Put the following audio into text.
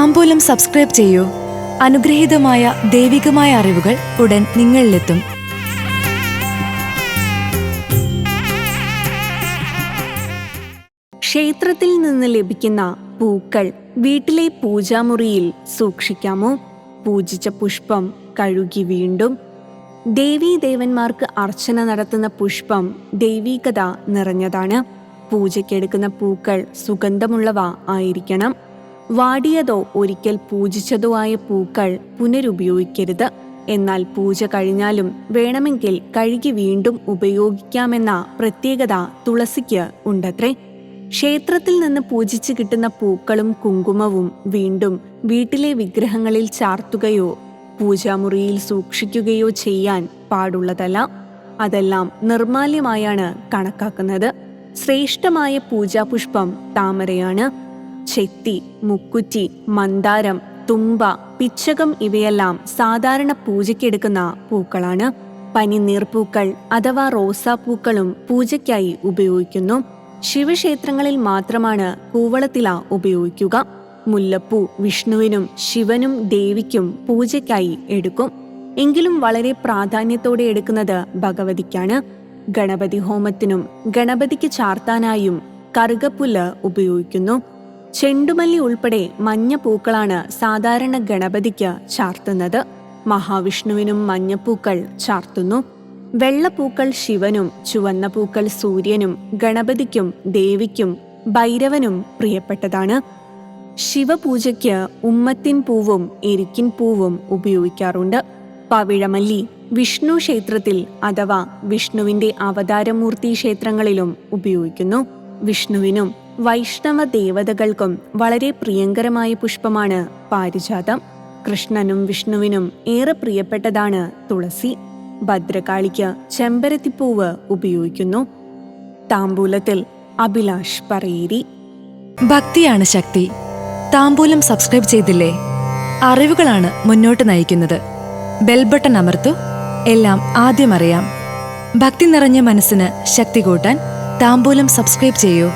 താമ്പൂലം subscribe ചെയ്യൂ. അനുഗ്രഹീതമായ ദൈവികമായ അറിവുകൾ ഉടൻ നിങ്ങളിലെത്തും. ക്ഷേത്രത്തിൽ നിന്ന് ലഭിക്കുന്ന പൂക്കൾ വീട്ടിലെ പൂജാമുറിയിൽ സൂക്ഷിക്കാമോ? പൂജിച്ച പുഷ്പം കഴുകി വീണ്ടും. ദേവീദേവന്മാർക്ക് അർച്ചന നടത്തുന്ന പുഷ്പം ദൈവീകത നിറഞ്ഞതാണ്. പൂജയ്ക്കെടുക്കുന്ന പൂക്കൾ സുഗന്ധമുള്ളവ ആയിരിക്കണം. വാടിയതോ ഒരിക്കൽ പൂജിച്ചതോ ആയ പൂക്കൾ പുനരുപയോഗിക്കരുത്. എന്നാൽ പൂജ കഴിഞ്ഞാലും വേണമെങ്കിൽ കഴുകി വീണ്ടും ഉപയോഗിക്കാമെന്ന പ്രത്യേകത തുളസിക്ക് ഉണ്ടത്രേ. ക്ഷേത്രത്തിൽ നിന്ന് പൂജിച്ച് കിട്ടുന്ന പൂക്കളും കുങ്കുമവും വീണ്ടും വീട്ടിലെ വിഗ്രഹങ്ങളിൽ ചാർത്തുകയോ പൂജാമുറിയിൽ സൂക്ഷിക്കുകയോ ചെയ്യാൻ പാടുള്ളതല്ല. അതെല്ലാം നിർമാല്യമായാണ് കണക്കാക്കുന്നത്. ശ്രേഷ്ഠമായ പൂജാപുഷ്പം താമരയാണ്. ചെത്തി മുക്കുറ്റി മന്ദാരം തുമ്പ പിച്ചകം ഇവയെല്ലാം സാധാരണ പൂജയ്ക്കെടുക്കുന്ന പൂക്കളാണ്. പനിനീർപ്പൂക്കൾ അഥവാ റോസാപ്പൂക്കളും പൂജയ്ക്കായി ഉപയോഗിക്കുന്നു. ശിവക്ഷേത്രങ്ങളിൽ മാത്രമാണ് കൂവളത്തില ഉപയോഗിക്കുക. മുല്ലപ്പൂ വിഷ്ണുവിനും ശിവനും ദേവിക്കും പൂജയ്ക്കായി എടുക്കും. എങ്കിലും വളരെ പ്രാധാന്യത്തോടെ എടുക്കുന്നത് ഭഗവതിക്കാണ്. ഗണപതി ഹോമത്തിനും ഗണപതിക്ക് ചാർത്താനായും കറുകപ്പുല്ല് ഉപയോഗിക്കുന്നു. ചെണ്ടുമല്ലി ഉൾപ്പെടെ മഞ്ഞപ്പൂക്കളാണ് സാധാരണ ഗണപതിക്ക് ചാർത്തുന്നത്. മഹാവിഷ്ണുവിനും മഞ്ഞപ്പൂക്കൾ ചാർത്തുന്നു. വെള്ളപ്പൂക്കൾ ശിവനും ചുവന്ന പൂക്കൾ സൂര്യനും ഗണപതിക്കും ദേവിക്കും ഭൈരവനും പ്രിയപ്പെട്ടതാണ്. ശിവപൂജയ്ക്ക് ഉമ്മത്തിൻ പൂവും എരിക്കിൻ പൂവും ഉപയോഗിക്കാറുണ്ട്. പവിഴമല്ലി വിഷ്ണു ക്ഷേത്രത്തിൽ അഥവാ വിഷ്ണുവിന്റെ അവതാരമൂർത്തി ക്ഷേത്രങ്ങളിലും ഉപയോഗിക്കുന്നു. വിഷ്ണുവിനും വൈഷ്ണവ ദേവതകൾക്കും വളരെ പ്രിയങ്കരമായ പുഷ്പമാണ് പാരിജാതം. കൃഷ്ണനും വിഷ്ണുവിനും ഏറെ പ്രിയപ്പെട്ടതാണ് തുളസി. ഭദ്രകാളിക്ക് ചെമ്പരത്തിപ്പൂവ് ഉപയോഗിക്കുന്നു. താമ്പൂലത്തിൽ അഭിലാഷ് പറയേരി. ഭക്തിയാണ് ശക്തി. താമ്പൂലം സബ്സ്ക്രൈബ് ചെയ്തില്ലേ? അറിവുകളാണ് മുന്നോട്ട് നയിക്കുന്നത്. ബെൽബട്ടൺ അമർത്തു. എല്ലാം ആദ്യം അറിയാം. ഭക്തി നിറഞ്ഞ മനസ്സിന് ശക്തി കൂട്ടാൻ താമ്പൂലം സബ്സ്ക്രൈബ് ചെയ്യൂ.